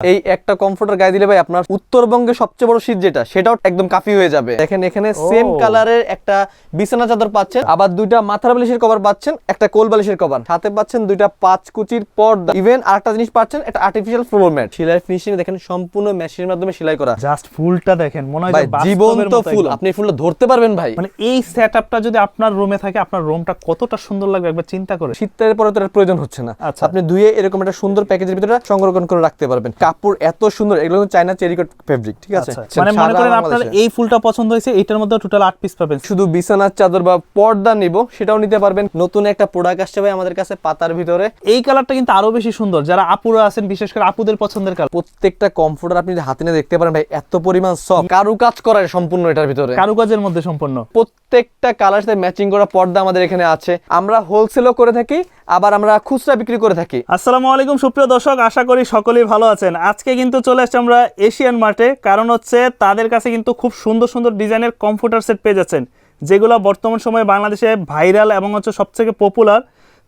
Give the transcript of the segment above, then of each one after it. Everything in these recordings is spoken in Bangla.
এই একটা কমফোর্টার গায়ে দিলে ভাই আপনার উত্তরবঙ্গে সবচেয়ে বড় শীত যেটা সেটাও একদম কাফি হয়ে যাবে। দেখেন এখানে সেম। কালারের একটা বিছানা চাদর পাচ্ছেন আবার দুইটা মাথার বালিশের কভার পাচ্ছেন একটা কোল বালিশের কভার সাথে পাচ্ছেন দুইটা পাঁচ কুচির পর্দা। ইভেন আরেকটা জিনিস পাচ্ছেন একটা আর্টিফিশিয়াল ফ্লোর ম্যাট সেলাই ফিনিশিং দেখেন সম্পূর্ণ মেশিনের মাধ্যমে সেলাই করা। জাস্ট ফুলটা দেখেন মনে হয় জীবন্ত ফুল আপনি ফুলটা ধরতে পারবেন ভাই। মানে এই সেটআপটা যদি আপনার রুমে থাকে আপনার রুমটা কতটা সুন্দর লাগবে একবার চিন্তা করে। শীতের পরে তো প্রয়োজন হচ্ছে না। আচ্ছা। আপনি ধুয়ে এরকম একটা সুন্দর প্যাকেজের ভিতরে সংরক্ষণ করে রাখতে পারবেন। কাপড় এত সুন্দর এগুলো চাইনা চেরিকট ফেব্রিক ঠিক আছে? আচ্ছা, মানে মনে করেন আপনার এই ফুলটা পছন্দ হয়েছে এটার মধ্যে টোটাল আট পিস পাবেন। শুধু বিছানার চাদর বা পর্দা নিব সেটাও নিতে পারবেন। নতুন একটা প্রোডাক্ট আসছে ভাই আমাদের কাছে পাতার ভিতরে। এই কালারটা কিন্তু আরও বেশি সুন্দর। যারা আপুরা আছেন বিশেষ করে আপুদের পছন্দের কালার প্রত্যেকটা কমফোর্টার আপনি যদি হাতে নিয়ে দেখতে পারেন ভাই এত পরিমাণ সব কারু কাজ করা সম্পূর্ণ এটার ভিতরে। কারুকাজের মধ্যে সম্পূর্ণ। প্রত্যেকটা কালার সাথে ম্যাচিং করা পর্দা আমাদের এখানে আছে। আমরা হোলসেলও করে থাকি আবার আমরা খুচরা বিক্রি করে থাকি। আসসালামু আলাইকুম, সুপ্রিয় দর্শক, আশা করি সকলেই ভালো আছেন। আজকে কিন্তু চলে আসছি আমরা এশিয়ান মার্টে, কারণ হচ্ছে তাদের কাছে কিন্তু খুব সুন্দর সুন্দর ডিজাইনের কম্পিউটার সেট পেয়ে যাচ্ছেন, যেগুলো বর্তমান সময়ে বাংলাদেশে ভাইরাল এবং হচ্ছে সবথেকে পপুলার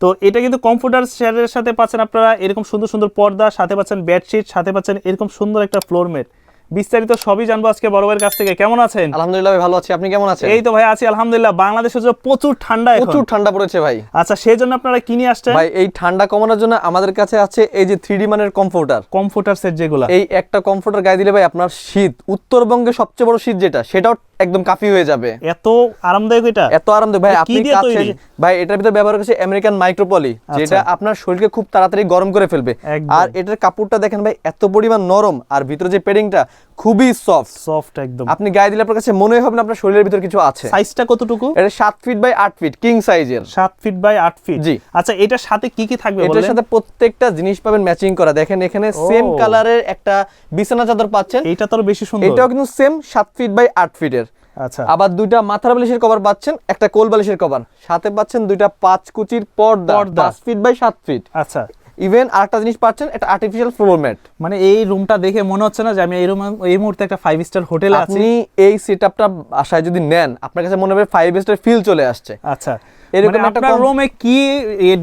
তো এটা কিন্তু কম্পিউটার সেটের সাথে পাচ্ছেন আপনারা এরকম সুন্দর সুন্দর পর্দা, সাথে পাচ্ছেন বেডশিট সাথে পাচ্ছেন এরকম সুন্দর একটা ফ্লোর মেট বিস্তারিত সবই জানব আজকে বড় ভাইয়ের কাছ থেকে। কেমন আছেন? আলহামদুলিল্লাহ ভাই ভালো আছি। আপনি কেমন আছেন? এই তো ভাই আছি আলহামদুলিল্লাহ। বাংলাদেশে যে প্রচুর ঠান্ডা এখন। প্রচুর ঠান্ডা পড়েছে ভাই। আচ্ছা সেই জন্য আপনারা কি নিয়ে আসছেন? ভাই এই ঠান্ডা কমানোর জন্য আমাদের কাছে আছে এই যে থ্রি মানের কমফোর্টার কম্পিউটার সেট যেগুলো। এই একটা কমফোর্টার গায়ে দিলে ভাই আপনার শীত উত্তরবঙ্গে সবচেয়ে বড় শীত যেটা সেটাও একদম কাফি হয়ে যাবে। এত আরামদায়ক এটা? এত আরামদায়ক। ভাই আপনি কাছে ভাই এটার ভিতরে ব্যবহার করেছে আমেরিকান মাইক্রোপলি যেটা আপনার শরীরকে খুব তাড়াতাড়ি গরম করে ফেলবে। আর এটার কাপড়টা দেখেন ভাই এত পরিমাণ নরম আর ভিতরে যে পেডিংটা খুবই সফট সফট একদম। আপনি গায়ে দিলে আপনার কাছে মনে হবে না আপনার শরীরের ভিতরে কিছু আছে। সাইজটা কতটুকু? এটা সাত ফিট বাই আট ফিট কিং সাইজের সাত ফিট বাই আট ফিট জি। আচ্ছা এটার সাথে কি কি থাকবে এটার সাথে প্রত্যেকটা জিনিস পাবেন ম্যাচিং করা। দেখেন এখানে সেম। কালারের একটা বিছানা চাদর পাচ্ছেন। এটা তো আরও বেশি সুন্দর। এটাও কিন্তু সেম সাত ফিট বাই আট ফিটের আচ্ছা। আবার দুইটা মাথার বালিশের কভার পাচ্ছেন একটা কোল বালিশের কভার। সাথে পাচ্ছেন দুইটা পাঁচ কুচির পর্দা। পাঁচ ফিট বাই সাত ফিট। আচ্ছা। ইভেন আরেকটা জিনিস পাচ্ছেন একটা আর্টিফিশিয়াল ফ্লোর ম্যাট মানে এই রুমটা দেখে মনে হচ্ছে না যে আমি এই রুম এই মুহূর্তে একটা ফাইভ স্টার হোটেলে আছি। আপনি এই সেটআপটা বাসায় যদি নেন আপনার কাছে মনে হবে ফাইভ স্টার ফিল চলে আসছে। আচ্ছা। এরকম মানে একটা রুমে কি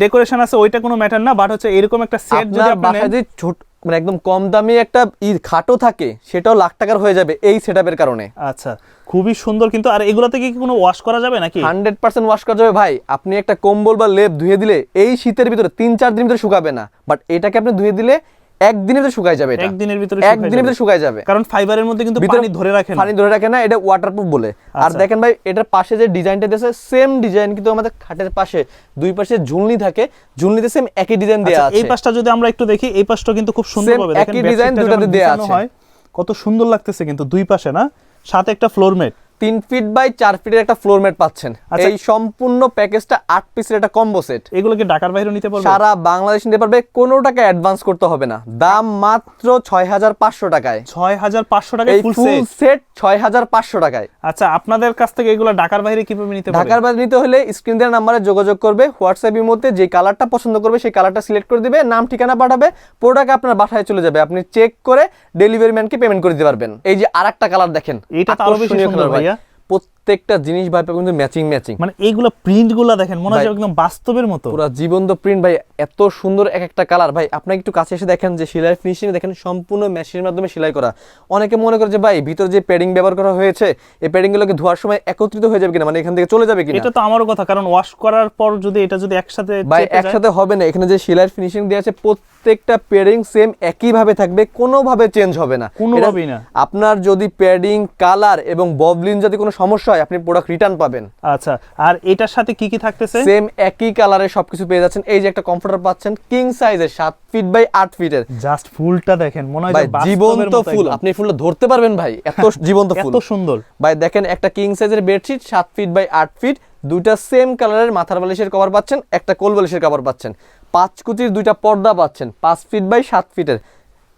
ডেকোরেশন আছে ওইটা কোনো ম্যাটার না বাট হচ্ছে এরকম একটা সেট যদি আপনি ছোট মানে একদম কম দামি একটা ই খাটো থাকে সেটাও লাখ টাকার হয়ে যাবে এই সেটআপের কারণে। আচ্ছা খুবই সুন্দর কিন্তু আর এগুলোতে কি কোনো ওয়াশ করা যাবে নাকি? হান্ড্রেড পার্সেন্ট ওয়াশ করা যাবে ভাই। আপনি একটা কম্বল বা লেপ ধুয়ে দিলে এই শীতের ভিতরে তিন চার দিন ভিতরে শুকাবে না। বাট এটাকে আপনি ধুয়ে দিলে একদিনের ভিতরে শুকায় যাবে এটা। একদিনের ভিতরে একদিনের ভিতরে। শুকায় যাবে। কারণ ফাইবারের মধ্যে কিন্তু পানি ধরে রাখে না। পানি ধরে রাখে না এটা ওয়াটারপ্রুফ বলে। আর আচ্ছা। দেখেন ভাই এটার পাশে যে ডিজাইনটা দিয়েছে সেম ডিজাইন কিন্তু আমাদের খাটের পাশে দুই পাশে ঝুলনি থাকে। ঝুলনিতে সেম একই ডিজাইন দেওয়া আচ্ছা, আছে। এই পাশটা যদি আমরা একটু দেখি এই পাশটা কিন্তু খুব সুন্দর Same ভাবে একই design দুটাতে দেয়া আছে। কত সুন্দর লাগতেছে কিন্তু দুই পাশে না? সাথে একটা ফ্লোর মেট তিন ফিট বাই চার ফিটের একটা ফ্লোর ম্যাট পাচ্ছেন। আচ্ছা। এই সম্পূর্ণ প্যাকেজটা আট পিসের একটা কম্বো সেট এগুলো কি ঢাকার বাইরে নিতে পারবে? সারা বাংলাদেশ নিতে পারবে কোনো টাকা অ্যাডভান্স করতে হবে না। দাম মাত্র ছয় হাজার পাঁচশো টাকায়। ছয় হাজার পাঁচশো টাকায় ফুল সেট ছয় হাজার পাঁচশো টাকায়। আচ্ছা আপনাদের কাছ থেকে এগুলো ঢাকার বাইরে কীভাবে নিতে ঢাকার বাইরে নিতে হলে স্ক্রিন দেওয়ার নাম্বারে যোগাযোগ করবে হোয়াটসঅ্যাপের মধ্যে যে কালারটা পছন্দ করবে সেই কালারটা সিলেক্ট করে দিবে নাম ঠিকানা পাঠাবে প্রোডাক্ট আপনার বাসায় চলে যাবে। আপনি চেক করে ডেলিভারি ম্যানকে পেমেন্ট করে দিতে পারবেন। এই যে আরেকটা কালার দেখেন। এটা তো আরও বেশি সুন্দর ভাই। ভাইয়া। প্রত্যেকটা জিনিস ভাই কিন্তু ম্যাচিং ম্যাচিং মানে এইগুলো প্রিন্টগুলা দেখেন মনে হচ্ছে একদম বাস্তবের মতো। পুরো জীবন্ত প্রিন্ট ভাই এত সুন্দর এক একটা কালার ভাই আপনি একটু কাছে এসে দেখেন যে সেলাই ফিনিশিং দেখেন সম্পূর্ণ মেশিনের মাধ্যমে সেলাই করা। অনেকে মনে করে যে ভাই ভিতরে যে প্যাডিং ব্যবহার করা হয়েছে এই প্যাডিং গুলোকে ধোয়ার সময় একত্রিত হয়ে যাবে কিনা? মানে এখান থেকে চলে যাবে কিনা? এটা তো আমারও কথা কারণ ওয়াশ করার পর যদি এটা যদি একসাথে ভাই একসাথে হবে না। এখানে যে সেলাই ফিনিশিং দেওয়া আছে প্রত্যেকটা প্যাডিং সেম একই ভাবে থাকবে কোনোভাবে চেঞ্জ হবে না। কোনোভাবেই না। আপনার যদি প্যাডিং কালার এবং ববলিন যদি কোনো সমস্যা হয় আপনি প্রোডাক্ট রিটার্ন পাবেন। আচ্ছা আর এটার সাথে কি কি থাকতেছে? সেম একই কালারে সবকিছু পেয়ে যাচ্ছেন। এই যে একটা কমফোর্টার পাচ্ছেন কিং সাইজের সাত ফিট বাই আট ফিটের জাস্ট ফুলটা দেখেন মনে হয় জীবন্ত ফুল। আপনি ফুলটা ধরতে পারবেন ভাই এত জীবন্ত ফুল। এত সুন্দর। ভাই দেখেন একটা কিং সাইজের বেডশিট সাত ফিট বাই আট ফিট দুইটা সেম কালারের মাথার বালিশের কভার পাচ্ছেন একটা কোল বালিশের কভার পাচ্ছেন। পাঁচ কুচির দুইটা পর্দা পাচ্ছেন পাঁচ ফিট বাই সাত ফিটের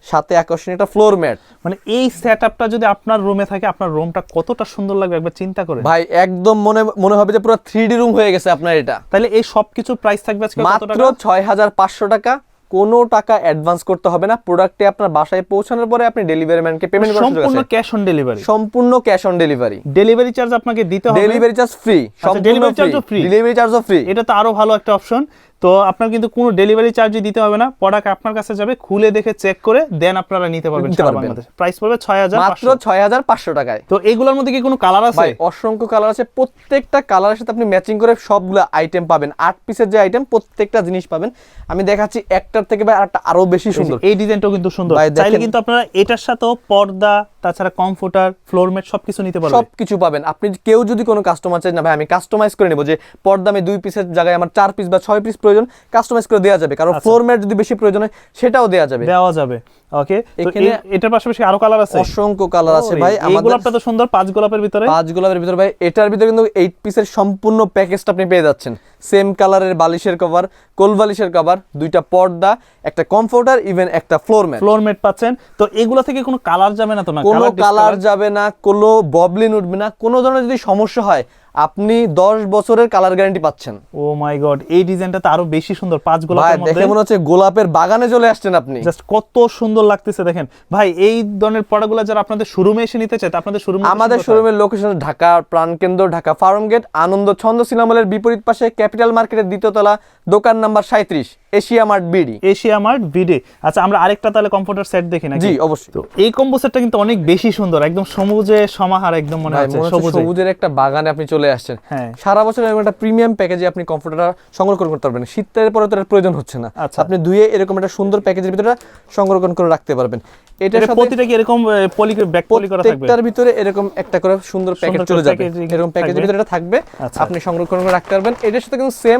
সাথে আকর্ষণীয় একটা ফ্লোর ম্যাট মানে এই সেটআপটা যদি আপনার রুমে থাকে আপনার রুমটা কতটা সুন্দর লাগবে একবার চিন্তা করে? ভাই একদম মনে মনে হবে যে পুরো থ্রি ডি রুম হয়ে গেছে আপনার এটা। তাহলে এই সবকিছুর প্রাইস থাকবে আজকে মাত্র টাকা? ছয় হাজার পাঁচশো টাকা। কোনো টাকা অ্যাডভান্স করতে হবে না। প্রোডাক্টে আপনার বাসায় পৌঁছানোর পরে আপনি ডেলিভারি ম্যানকে পেমেন্ট করার সুযোগ সম্পূর্ণ ক্যাশ অন ডেলিভারি সম্পূর্ণ cash on delivery delivery charge আপনাকে দিতে হবে। ডেলিভারি চার্জ ফ্রি charge ও ফ্রি? ডেলিভারি চার্জও ফ্রি এটা তো আরও ভালো একটা অপশন তো আপনার কিন্তু কোনো ডেলিভারি চার্জই দিতে হবে না। প্রোডাক্ট আপনার কাছে যাবে খুলে দেখে চেক করে দেন আপনারা নিতে পারবেন নিতে পারবেন। প্রাইস পড়বে ছয় হাজার মাত্র ছয় হাজার পাঁচশো টাকায়। তো এগুলোর মধ্যে কি কোনো কালার আছে? ভাই অসংখ্য কালার আছে। প্রত্যেকটা কালারের সাথে আপনি ম্যাচিং করে সবগুলো আইটেম পাবেন। আট পিসের যে আইটেম প্রত্যেকটা জিনিস পাবেন। আমি দেখাচ্ছি একটার থেকে ভাই আরেকটা আরও বেশি সুন্দর। এই ডিজাইনটাও কিন্তু সুন্দর। চাইলে কিন্তু আপনারা এটার সাথেও পর্দা তাছাড়া কমফোর্টার ফ্লোরমেট সবকিছু নিতে পারবেন সবকিছু পাবেন। আপনি কেউ যদি কোনো কাস্টমার চাই না ভাই আমি কাস্টমাইজ করে নেব যে পর্দা আমি দুই পিসের জায়গায় আমার চার পিস বা ছয় পিস প্রয়োজন কাস্টমাইজ করে দেওয়া যাবে। কারণ আচ্ছা। ফ্লোর ম্যাট যদি বেশি প্রয়োজন হয় সেটাও দেওয়া যাবে। দেওয়া যাবে। ওকে এখানে এটার পাশাপাশি আরও কালার আছে? অসংখ্য কালার আছে ভাই। এই আমাদের গোলাপটা তো সুন্দর পাঁচ গোলাপের ভিতরে। পাঁচ গোলাপের ভিতরে ভাই এটার ভিতরে কিন্তু এইট পিসের সম্পূর্ণ প্যাকেজটা আপনি পেয়ে যাচ্ছেন। সেম কালারের বালিশের কভার কোল বালিশের কভার দুইটা পর্দা একটা কমফোর্টার ইভেন একটা ফ্লোর ম্যাট ফ্লোরমেট পাচ্ছেন। তো এগুলা থেকে কোনো কালার যাবে না তো না কোনো কালার যাবে না কোনো ববলিন উঠবে না কোনো ধরনের যদি সমস্যা হয় আপনি দশ বছরের কালার গ্যারান্টি পাচ্ছেন। ও মাই গড এই ডিজাইনটা তো আরও বেশি সুন্দর পাঁচ গোলাপের মধ্যে। দেখে মনে হচ্ছে গোলাপের বাগানে চলে আসছেন আপনি। জাস্ট কত সুন্দর লাগতেছে দেখেন। ভাই এই ধরনের প্রোডাক্টগুলো যারা আপনাদের শোরুমে এসে নিতে চায় আপনাদের শোরুমে আমাদের শোরুমের লোকেশন ঢাকা প্রাণকেন্দ্র ঢাকা ফার্ম গেট আনন্দ ছন্দ সিনেমলের বিপরীত পাশে ক্যাপিটাল মার্কেটের দ্বিতীয়তলা দোকান নাম্বার সাঁত্রিশ Asia Mart BD. Asia Mart BD আচ্ছা আমরা আরেকটা তাহলে কম্পিউটার সেট দেখি নাকি? জি অবশ্যই। তো এই কম্বো সেটটা কিন্তু অনেক বেশি সুন্দর একদম সবুজে সমাহার একদম মনে হচ্ছে হচ্ছে সবুজে সবুজের একটা বাগানে আপনি চলে আসছেন। হ্যাঁ। সারা বছর এরকম একটা প্রিমিয়াম প্যাকেজে আপনি কমফোর্টারটা সংরক্ষণ করতে পারবেন। শীতের পরে তো এর প্রয়োজন হচ্ছে না। আচ্ছা। আপনি ধুয়ে এরকম একটা সুন্দর প্যাকেজের ভিতরে সংরক্ষণ করে রাখতে পারবেন। এটা প্রতিটা কি এরকম পলি ব্যাক পলি করা থাকবে? প্রত্যেকটার ভিতরে এরকম একটা করে সুন্দর প্যাকেজ চলে যাবে। এরকম প্যাকেজের। ভিতরে এটা থাকবে। আচ্ছা। আপনি সংরক্ষণ করে রাখতে পারবেন। এটার সাথে কিন্তু সেম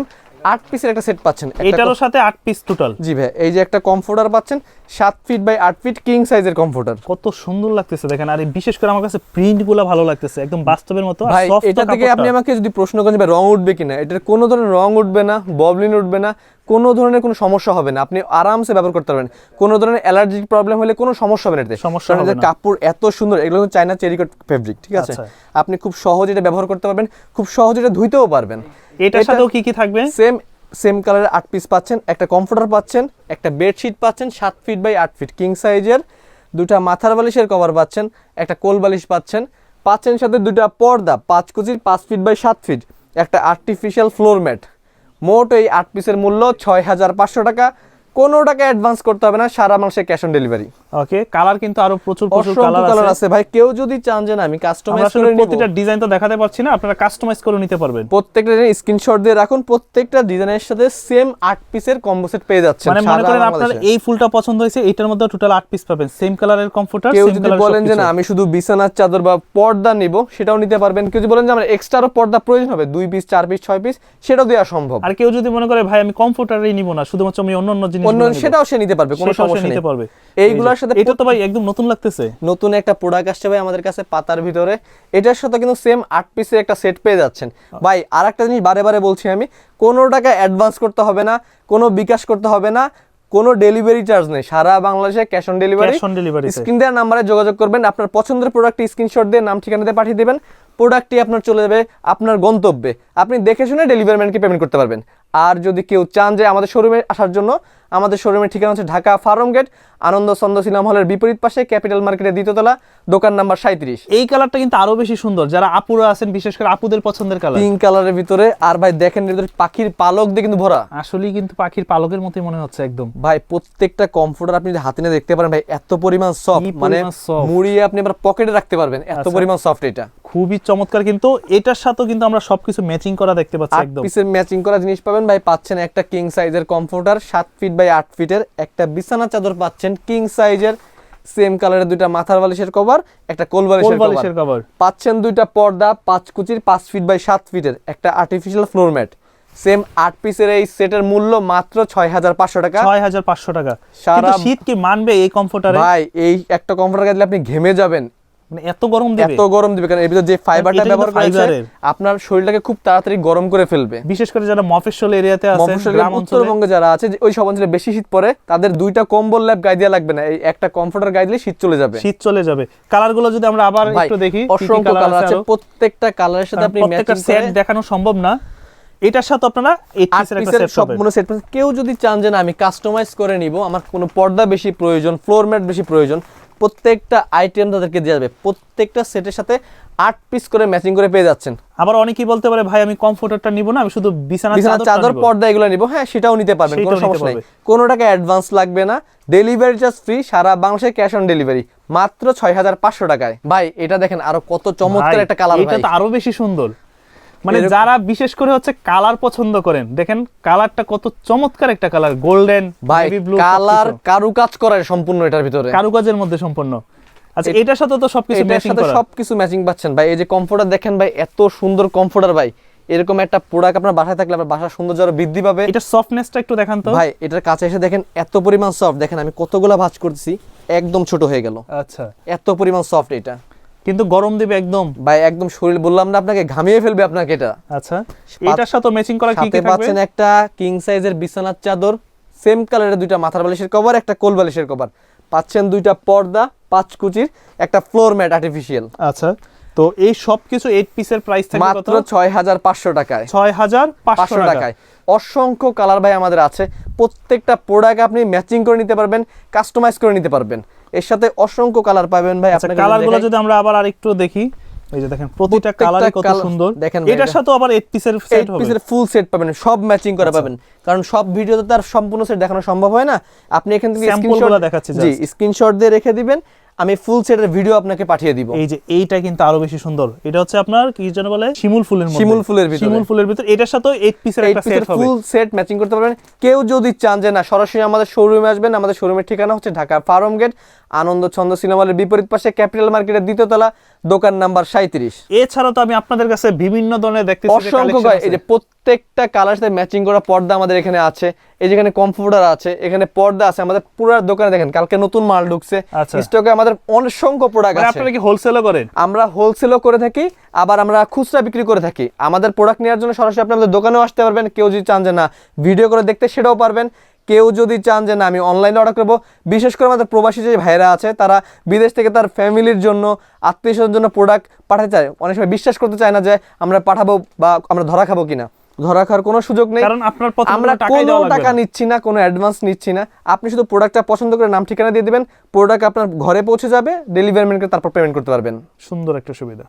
আট পিসের একটা সেট পাচ্ছেন। এটারও সাথে আট পিস টোটাল জি ভাই এই যে একটা কমফোর্টার পাচ্ছেন সাত ফিট বাই আট ফিট কিং সাইজের কমফোর্টার কত সুন্দর লাগতেছে দেখেন আর বিশেষ করে আমার কাছে প্রিন্টগুলো ভালো লাগতেছে একদম বাস্তবের মতো ভাই এটা থেকে আপনি আমাকে যদি প্রশ্ন করেন যে রং উঠবে কিনা এটার কোনো ধরনের রং উঠবে না ববলিন উঠবে না কোনো ধরনের কোনো সমস্যা হবে না। আপনি আরামসে ব্যবহার করতে পারবেন। কোনো ধরনের অ্যালার্জিক প্রবলেম হলে কোনো সমস্যা হবে না এতে সমস্যা হবে না। কাপড় এত সুন্দর এগুলো চায়না চেরিকট ফেব্রিক ঠিক আছে? আচ্ছা। আপনি খুব সহজে এটা ব্যবহার করতে পারবেন খুব সহজে এটা ধুইতেও পারবেন। এটার সাথেও কি কি থাকবে? সেম সেম কালারের আট পিস পাচ্ছেন, একটা কমফোর্টার পাচ্ছেন, একটা বেডশিট পাচ্ছেন, সাত ফিট বাই আট ফিট কিং সাইজের দুটা মাথার বালিশের কভার পাচ্ছেন, একটা কোল বালিশ পাচ্ছেন। পাচ্ছেন সাথে দুটা পর্দা, পাঁচ কুচির পাঁচ ফিট বাই সাত ফিট একটা আর্টিফিশিয়াল ফ্লোর ম্যাট মোট এই আট পিসের মূল্য ছয় হাজার পাঁচশো টাকা। কোনো টাকা অ্যাডভান্স করতে হবে না সারা মাসে cash on delivery okay colour কিন্তু আরও প্রচুর প্রচুর কালার কালার আছে। ভাই কেউ যদি চান যে না আমি কাস্টমাইজ করে নিব। ডিজাইন তো দেখাতে পারছি না আপনারা কাস্টমাইজ করে নিতে পারবেন। প্রত্যেকটা স্ক্রিনশট দিয়ে রাখুন প্রত্যেকটা ডিজাইনের সাথে সেম পিসের কম্বো সেট পেয়ে যাচ্ছেন। মানে মনে করেন আপনার এই ফুলটা পছন্দ হয়েছে এটার মধ্যে টোটাল আট পিস পাবেন। সেম কালারের কমফোর্টার কেউ যদি বলেন যে না আমি শুধু বিছানার চাদর বা পর্দা নিব সেটাও নিতে পারবেন। কেউ যদি বলেন যে আমার এক্সট্রা পর্দা প্রয়োজন হবে দুই পিস চার পিস ছয় পিস সেটাও দেওয়া সম্ভব। আর কেউ যদি মনে করে ভাই আমি কমফোর্টারই নিব না শুধুমাত্র আমি অন্য অন্য জিনিস অন্য সেটাও সে নিতে পারবে কোনো সমস্যা নিতে পারবে। এইগুলোর সাথে এটা তো ভাই একদম নতুন লাগতেছে। নতুন একটা প্রোডাক্ট আসছে ভাই আমাদের কাছে পাতার ভিতরে। এটার সাথে কিন্তু সেম আট পিসের একটা সেট পেয়ে যাচ্ছেন। ভাই আর একটা জিনিস বারে বারে বলছি আমি কোনো টাকা অ্যাডভান্স করতে হবে না কোনো বিকাশ করতে হবে না কোনো ডেলিভারি চার্জ নেই। সারা বাংলাদেশে cash on delivery cash on delivery screen দেওয়ার নাম্বারে যোগাযোগ করবেন আপনার পছন্দের প্রোডাক্টটি স্ক্রিনশট দিয়ে নাম ঠিকানাতে পাঠিয়ে দেবেন প্রোডাক্টটি আপনার চলে যাবে আপনার গন্তব্যে। আপনি দেখে শুনে ডেলিভারি ম্যানকে পেমেন্ট করতে পারবেন। আর যদি কেউ চান যে আমাদের শোরুমে আসার জন্য আমাদের শোরুমের ঠিকানা হচ্ছে Dhaka farm gate Ananda Chanda cinema হলের বিপরীত পাশে ক্যাপিটাল মার্কেটের দ্বিতীয়তলা দোকান নাম্বার সাঁত্রিশ এই কালারটা কিন্তু আরও বেশি সুন্দর। যারা আপুরা আছেন বিশেষ করে আপুদের পছন্দের কালার। পিঙ্ক কালারের ভিতরে আর ভাই দেখেন ভিতরে পাখির পালক দিয়ে কিন্তু ভরা। আসলেই কিন্তু পাখির পালকের মতোই মনে হচ্ছে একদম। ভাই প্রত্যেকটা কমফোর্টার আপনি যদি হাতে নিয়ে দেখতে পারেন ভাই এত পরিমাণ সফট মানে মুড়িয়ে আপনি আবার পকেটে রাখতে পারবেন এত আচ্ছা। পরিমাণ সফট এটা। খুবই চমৎকার কিন্তু এটার সাথেও কিন্তু আমরা সবকিছু ম্যাচিং করা দেখতে পাচ্ছি একদম। পিসের ম্যাচিং করা জিনিস পাবেন। ভাই পাচ্ছেন একটা কিং সাইজের কমফোর্টার সাত ফিট বাই আট ফিটের একটা বিছানা চাদর পাচ্ছেন কিং সাইজের সেম কালারের দুইটা মাথার বালিশের কভার একটা কোল বালিশের কভার পাচ্ছেন দুইটা পর্দা পাঁচ কুচির পাঁচ ফিট বাই সাত ফিটের একটা আর্টিফিশিয়াল ফ্লোর ম্যাট সেম আট পিসের এই সেটের মূল্য মাত্র ছয় হাজার পাঁচশো টাকা। ছয় হাজার পাঁচশো টাকা। সারা- শীত কি মানবে এই কমফোর্টারে ভাই এই একটা কমফোর্টার দিলে আপনি ঘেমে যাবেন। মানে এত গরম দেবে? এত গরম দিবে কারণ এর ভিতর যে ফাইবারটা ব্যবহার করেছে আপনার শরীরটাকে খুব তাড়াতাড়ি গরম করে ফেলবে। বিশেষ করে যারা মফস্বল এরিয়াতে আছে গ্রাম উত্তরবঙ্গে যারা আছে ওই সব অঞ্চলে বেশি শীত পড়ে তাদের দুইটা কম্বল ল্যাব গায়ে দেওয়া লাগবে না এই একটা কমফোর্টার গায়ে দিলে শীত চলে যাবে। শীত চলে যাবে। কালারগুলো যদি আমরা আবার একটু দেখি অসংখ্য কালার আছে প্রত্যেকটা কালারের সাথে আপনি প্রত্যেকটা সেট করে দেখানো সম্ভব না। এটার সাথে আপনারা সম্পূর্ণ সেট কেউ যদি চান যে না আমি কাস্টমাইজ করে নিব আমার কোনো পর্দা বেশি প্রয়োজন ফ্লোর ম্যাট বেশি প্রয়োজন প্রত্যেকটা আইটেম তাদেরকে দেওয়া যাবে। প্রত্যেকটা সেটের সাথে আট পিস করে ম্যাচিং করে পেয়ে যাচ্ছেন। আবার অনেকেই বলতে পারে ভাই আমি কমফোর্টারটা নিব না আমি শুধু বিছানা চাদর পর্দা এগুলো নিব। হ্যাঁ সেটাও নিতে পারবেন কোনো সমস্যা নেই। কোনো টাকা অ্যাডভান্স লাগবে না। ডেলিভারি চার্জ ফ্রি সারা বাংলাদেশে ক্যাশ অন ডেলিভারি মাত্র ছয় হাজার পাঁচশো টাকায়। ভাই এটা দেখেন আরও কত চমৎকার একটা কালার এটা তো আরও বেশি সুন্দর। মানে যারা বিশেষ করে হচ্ছে কালার পছন্দ করেন দেখেন কালারটা কত চমৎকার একটা কালার গোল্ডেন ভাই ব্লু কালার কারু কাজ করা সম্পূর্ণ এটার ভিতরে। কারুকাজের মধ্যে সম্পূর্ণ। আচ্ছা এটার সাথে তো সবকিছু ম্যাচিং করা। সবকিছু ম্যাচিং পাচ্ছেন। ভাই এই যে কমফোর্টার দেখেন ভাই এত সুন্দর কমফোর্টার ভাই। এরকম একটা প্রোডাক্ট আপনার বাসায় থাকলে আপনার বাসার সৌন্দর্য আরও বৃদ্ধি পাবে। এটা সফটনেসটা একটু দেখান তো। ভাই এটার কাছে এসে দেখেন এত পরিমাণ সফট দেখেন আমি কতগুলা ভাঁজ করতেছি একদম ছোট হয়ে গেল। আচ্ছা। এত পরিমাণ সফট এটা। কিন্তু গরম দিবে একদম। ভাই একদম শরীর বললাম না আপনাকে ঘামিয়ে ফেলবে আপনাকে এটা। আচ্ছা এটার সাথে ম্যাচিং করা কি কি থাকবে? পাচ্ছেন একটা কিং সাইজের বিছানার চাদর সেম কালারের দুইটা মাথার বালিশের কভার একটা কোল বালিশের কভার পাচ্ছেন দুইটা পর্দা পাঁচ কুচির একটা ফ্লোর ম্যাট আর্টিফিশিয়াল আচ্ছা তো এই সব কিছু এইট পিসের প্রাইস কত? মাত্র ছয় হাজার পাঁচশো টাকায়। ছয় হাজার পাঁচশো পাঁচশো টাকায় টাকায়। অসংখ্য কালার ভাই আমাদের আছে। প্রত্যেকটা প্রোডাক্ট আপনি ম্যাচিং করে নিতে পারবেন কাস্টমাইজ করে নিতে পারবেন। এর সাথে অসংখ্য কালার পাবেন ভাই আচ্ছা আপনাকে কালারগুলো যদি আমরা আবার আরেকটু দেখি এই যে দেখেন প্রতিটা কালারই কত সুন্দর। দেখেন এটার সাথে আবার এইট পিসের সেট হবে। আচ্ছা। পিসের ফুল সেট পাবেন সব ম্যাচিং করে পাবেন। কারণ সব ভিডিওতে তার সম্পূর্ণ সেট দেখানো সম্ভব হয় না। আপনি এখান থেকে স্ক্রিনশট দেখাচ্ছি জি স্ক্রিনশট দিয়ে রেখে দিবেন আমি ফুল সেটের ভিডিও আপনাকে পাঠিয়ে দিব। এই যে এইটা কিন্তু আরও বেশি সুন্দর। এটা হচ্ছে আপনার কি যেন বলে? শিমুল ফুলের মধ্যে। শিমুল ফুলের ভিতরে। শিমুল ফুলের ভিতর। এটার সাথে এইট পিসের এইট একটা সেট পিসের হবে। ফুল সেট ম্যাচিং করতে পারবেন। কেউ যদি চান যে না সরাসরি আমাদের শোরুমে আসবেন আমাদের শোরুমের ঠিকানা হচ্ছে ঢাকা ফার্ম গেট আনন্দ ছন্দ সিনেমালের বিপরীত পাশে ক্যাপিটাল মার্কেটের দ্বিতীয়তলা দোকান নাম্বার সাঁত্রিশ এছাড়া তো আমি আপনাদের কাছে বিভিন্ন ধরনের দেখতেছি যে অসংখ্য এই যে প্রত্যেকটা কালার সাথে ম্যাচিং করা পর্দা আমাদের এখানে আছে। এই যেখানে কম্পিউটার আছে এখানে পর্দা আছে আমাদের পুরো দোকানে দেখেন কালকে নতুন মাল ঢুকছে। আচ্ছা। স্টকে আমাদের অসংখ্য প্রোডাক্ট মানে আছে। আপনারা কি হোলসেলও করেন? আমরা হোলসেলও করে থাকি আবার আমরা খুচরা বিক্রি করে থাকি। আমাদের প্রোডাক্ট নেওয়ার জন্য সরাসরি আপনি আমাদের দোকানেও আসতে পারবেন কেউ যদি চান যে না ভিডিও করে দেখতে সেটাও পারবেন। কেউ যদি চান যে না আমি অনলাইনে অর্ডার করব। বিশেষ করে আমাদের প্রবাসী যে ভাইরা আছে তারা বিদেশ থেকে তার ফ্যামিলির জন্য আত্মীয় স্বজনের জন্য প্রোডাক্ট পাঠাতে চায়। অনেক সময় বিশ্বাস করতে চায় না যে আমরা পাঠাবো বা আমরা ধরা খাব কিনা। ধরা খাওয়ার কোনো সুযোগ নেই। কারণ আপনার আমরা কোনো টাকা নিচ্ছি না কোনো অ্যাডভান্স নিচ্ছি না। আপনি শুধু প্রোডাক্টটা পছন্দ করে নাম ঠিকানা দিয়ে দিবেন প্রোডাক্ট আপনার ঘরে পৌঁছে যাবে ডেলিভারি ম্যানকে তারপর পেমেন্ট করতে পারবেন। সুন্দর একটা সুবিধা।